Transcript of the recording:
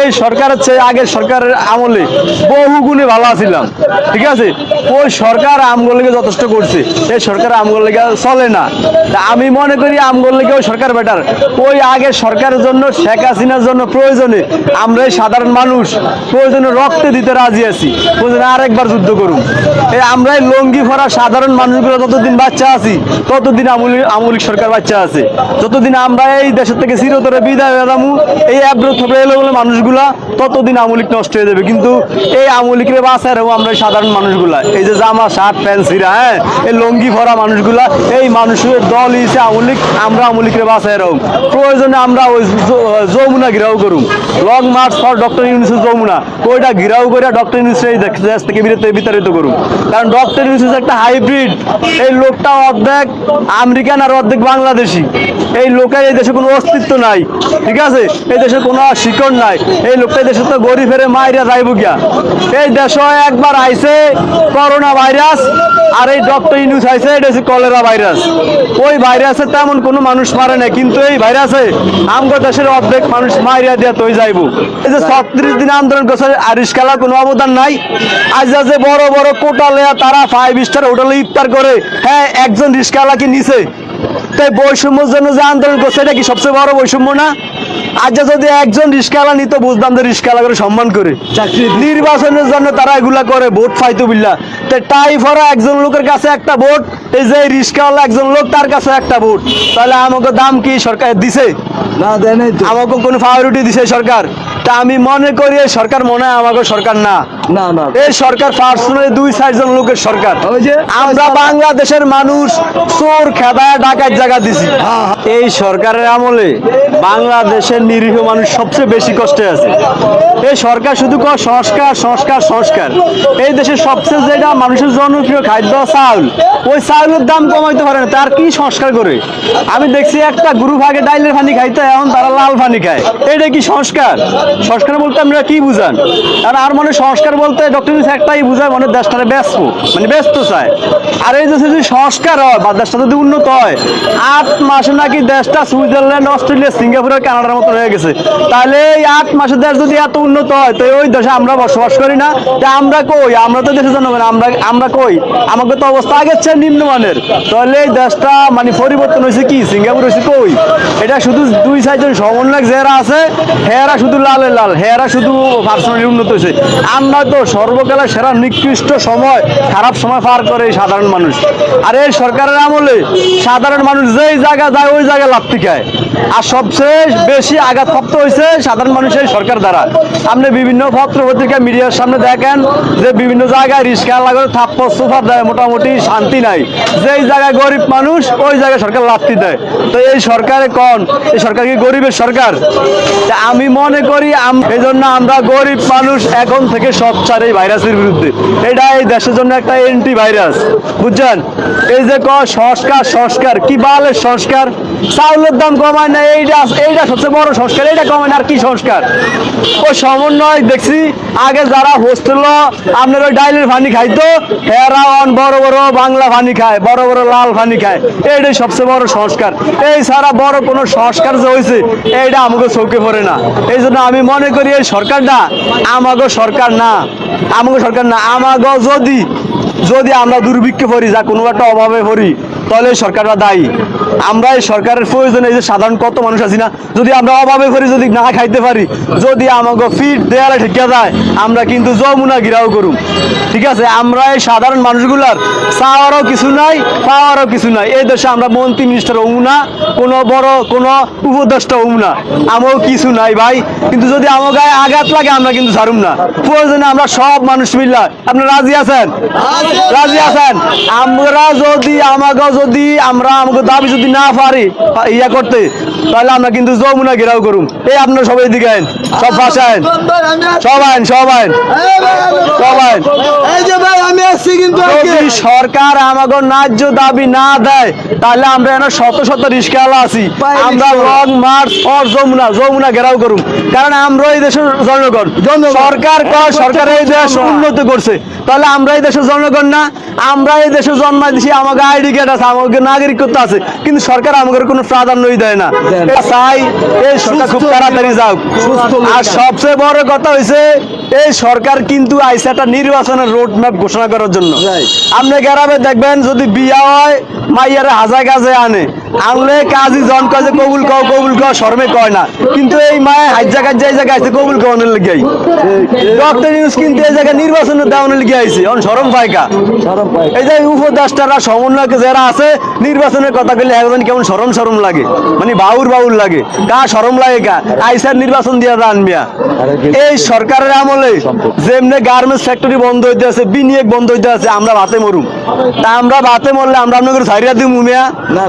এই সরকারের চেয়ে আগের সরকারের আমলে বহু গুণে ভালো ছিলাম ঠিক আছে? ওই সরকার আমগুলোকে যথেষ্ট করছে, এই সরকার আমগুলোকে চলে না। আমি মনে করি আমগুলোকে ওই সরকার বেটার ওই আগের সরকারের জন্য, শেখ হাসিনার জন্য প্রয়োজনে আমরা সাধারণ মানুষ প্রয়োজনে রক্তে দিতে রাজি আছি, প্রয়োজনে আরেকবার যুদ্ধ করুন। এই আমরা এই লঙ্গি ভরা সাধারণ মানুষগুলো যতদিন বাচ্চা আছি, ততদিন আমলি, আমলিক সরকার বাচ্চা আছে। যতদিন আমরা এই দেশের থেকে চিরতরে বিদায় বেদামু এই থপে এলো বলে মানুষগুলা ততদিন আমলিক নষ্ট হয়ে যাবে। কিন্তু এই আমলিকরে বাঁচায় রাখব আমরা সাধারণ মানুষগুলা, এই যে জামা শার্ট, প্যান্ট, সিরা হ্যাঁ এই লঙ্গি ভরা মানুষগুলা, এই মানুষের দল হিসেবে আমলিক আমরা আমলিকরে বাঁচায় রাখব প্রয়োজনে আমরা ওই যমুনা ঘিরাও করুম। লং মার্চ ফর ডক্টর ইউনিসের যমুনা। ওইটা ঘিরাও করে ডক্টর ইউনিসের এই দেশ থেকে বিরত বিতাড়িত করুম। কারণ ডক্টর ইউনিস একটা হাইব্রিড, এই লোকটা অর্ধেক আমেরিকান আর অর্ধেক বাংলাদেশি। এই লোকের এই দেশে কোনো অস্তিত্ব নাই, ঠিক আছে? এই দেশে কোনো শিকড় নাই। এই লোকটা দেশে তো গরিব ফেরে মাইরা যাইব গিয়া। এই দেশ একবার আইছে করোনা ভাইরাস, আর এই ডক্টর ইউনুস আইছে, এটা কলেরা ভাইরাস। ওই ভাইরাসে তেমন কোনো মানুষ মারে না, কিন্তু এই ভাইরাসে আমগো দেশের অর্ধেক মানুষ মাইরা দিয়া তৈ যাইব। এই যে ছত্রিশ দিন আন্দোলন করছে আরিস খেলা কোনো অবদান নাই। আজ যে বড় বড় কোটালে তারা ফাইভ স্টার হোটেলে ইফতার করে হ্যাঁ একজন রিস্কালা কি নিছে। তাই বৈষম্যের জন্য যে আন্দোলন করছে এটা কি সবচেয়ে বড় বৈষম্য না? আজ যদি একজন রিস্কালা নিত বুঝতাম যে রিস্কালা করে সম্মান করে। নির্বাচনের জন্য তারা এগুলা করে ভোট ফাইতো বিল্লা। তো টাই ফরা একজন লোকের কাছে একটা ভোট এই যে রিস্কাওয়ালা একজন লোক তার কাছে একটা ভোট। তাহলে আমাকে দাম কি সরকার দিছে? না দেয় আমাকে কোনো প্রায়োরিটি দিছে সরকার? তা আমি মনে করি এই সরকার মনে হয় আমাকে সরকার না। না না। এই সরকার পার্সোনালি দুই চারজন লোকের সরকার। ওই যে আমরা বাংলাদেশের মানুষ চোর খেদায় ডাকাত জায়গা দিছি। এই সরকারের আমলে বাংলাদেশের নিরীহ মানুষ সবচেয়ে বেশি কষ্টে আছে। এই সরকার শুধু কয় সংস্কার সংস্কার সংস্কার। এই দেশের সবচেয়ে যেটা মানুষের জনপ্রিয় খাদ্য চাউল। ওই চাউলের দাম কমাইতে পারে না তার কি সংস্কার করে? আমি দেখছি একটা গ্রুপ আগে ডাইলের পানি খাইতে এখন তারা লাল পানি খায়। এটা কি সংস্কার? সংস্কার বলতে আমরা কি বুঝান? কারণ আর মনে সংস্কার বলতে ডক্টর একটাই বুঝায়, মনে দেশটারে ব্যস্ত মানে ব্যস্ত চায়। আর এই দেশে যদি সংস্কার হয়, বা দেশটা যদি উন্নত হয়, আট মাসে নাকি দেশটা সুইজারল্যান্ড, অস্ট্রেলিয়া, সিঙ্গাপুর কানাডার মতো হয়ে গেছে। তাহলে এই আট মাসের দেশ যদি এত উন্নত হয়, তো ওই দেশে আমরা বসবাস করি না। তা আমরা কই? আমরা তো দেশের জন্য আমরা আমরা কই? আমাকে তো অবস্থা আগের চেয়ে নিম্নমানের। তাহলে এই দেশটা মানে পরিবর্তন হয়েছে কি? সিঙ্গাপুর হয়েছে কই? এটা শুধু দুই সাইডের সমন্বয়ক যারা আছে, হেরা শুধু লালে লাল হেরা শুধু পার্সোনালি উন্নত হয়েছে। আমরা তো সর্বকালের সেরা নিকৃষ্ট সময়, খারাপ সময় পার করে সাধারণ মানুষ। আর এই সরকারের আমলে সাধারণ মানুষ যেই জায়গা যায়, ওই জায়গায় লাপ্তি খায়? আর সবচেয়ে বেশি আঘাতপ্রাপ্ত হয়েছে সাধারণ মানুষের সরকার দ্বারা। আপনি বিভিন্ন পত্র পত্রিকা মিডিয়ার সামনে দেখেন যে বিভিন্ন জায়গায় রিস্কা লাগানো থাপ্পড় সোফা দেয়, মোটামুটি শান্তি নাই। যেই জায়গায় গরিব মানুষ, ওই জায়গায় সরকার লাপ্তি দেয়? তো এই সরকারে কন? এই সরকার কি গরিবের সরকার? আমি মনে করি এই জন্য আমরা গরিব মানুষ এখন থেকে এই ভাইরাসের বিরুদ্ধে। এটা এই দেশের জন্য একটা বুঝছেন? এই যে ক, সংস্কার সংস্কার। কি সংস্কার? চাউলের দাম কমায় না, এইটা এইটা সবচেয়ে বড় সংস্কার, এইটা কমায় না, আর কি সংস্কার? ও সমন্বয় দেখছি, আগে যারা হোস্টেল আপনার ওই ডাইলের পানি খাইতো এরা অন বড় বড় বাংলা পানি খায়, বড় বড় লাল পানি খায়। এইটাই সবচেয়ে বড় সংস্কার। এই ছাড়া বড় কোনো সংস্কার যে হয়েছে এইটা আমাকে চৌকে পড়ে না। এই জন্য আমি মনে করি এই সরকারটা আমাগো সরকার না, আমাগো সরকার না, আমাগো যদি যদি আমরা দুর্ভিক্ষে পড়ি, যা কোনো একটা অভাবে পড়ি, তাহলে সরকারটা দায়ী। আমরা এই সরকারের প্রয়োজনে এই যে সাধারণ কত মানুষ আছি না যদি আমরা অভাবে পড়ি যদি না খাইতে পারি যদি আমাকে ফিট দেয়ালে ঠিকা যায় আমরা কিন্তু যমুনা গিরাও করুম। ঠিক আছে? আমরা এই সাধারণ মানুষগুলার চাওয়ারও কিছু নাই পাওয়ারও কিছু নাই। এই দেশে আমরা মন্ত্রী মিনিস্টার হব না কোনো বড় কোনো উপদেষ্টা হব না। আমারও কিছু নাই ভাই কিন্তু যদি আমার গায়ে আঘাত লাগে আমরা কিন্তু ছাড়ুম না। প্রয়োজনে আমরা সব মানুষ মিল্লা। আপনারা রাজি আছেন? রাজি আছেন? আমরা যদি আমাকে যদি আমরা আমাকে দাবি যদি না পারি ইয়া করতে তাহলে আমরা কিন্তু যমুনা ঘেরাও করুম। এই আপনারা সবাই দিকে আইন সব পাশে আইন। সব আইন সব আইন। সব আইন। কিন্তু। যদি সরকার আমাকে ন্যায্য দাবি না দেয় তাহলে আমরা এখানে শত শত রিস্কাওয়ালা আছি। আমরা। Long march for Jamuna Jamuna ঘেরাও করুম। কারণ আমরা এই দেশের জনগণ। সরকার সরকার এই দেশ। উন্নত করছে। তাহলে আমরা এই দেশের জনগণ না আমরা এই দেশে জন্মাই দিছি আমাকে আইডি কার্ড আছে আমাকে নাগরিকত্ব আছে। কিন্তু সরকার আমাদের কোনো প্রাধান্যই দেয় না। চাই এই সরকার খুব তাড়াতাড়ি যাও আর সবচেয়ে বড় কথা হয়েছে এই সরকার কিন্তু আইসে একটা নির্বাচনের রোড ম্যাপ ঘোষণা করার জন্য. আপনি গ্রামে দেখবেন যদি বিয়া হয় মাইয়ারে হাজার কাজে আনে। আনলে কাজী জন কাজে কবুল কও কবুল কও শর্মে কয় না। কিন্তু এই মায়ে হাজ্জা কাজ্জা এই জায়গায় কবুল কওয়ানোর লেগে ডক্টর ইউনুস কিন্তু এই জায়গায় নির্বাচনের দেওয়ানোর লেগে আইছে। অন, শরম পাইকা সরম পাই এই যে উপদেষ্টারা, সমন্বয়ক যারা আছে, নির্বাচনের কথা বললে একজন কেমন সরম সরম লাগে। মানে বাউর বাউর লাগে। কা শরম লাগে কা? আইসার নির্বাচন দিয়ে আনবিয়া এই সরকারের আমলে যেমনে গার্মেন্টস ফ্যাক্টরি বন্ধ হইতে আছে, বিনিয়োগ বন্ধ হইতে আছে, আমরা ভাতে মরুম। তা আমরা ভাতে মরলে আমরা আপনাদের সাইরা দিই মুমিয়া না।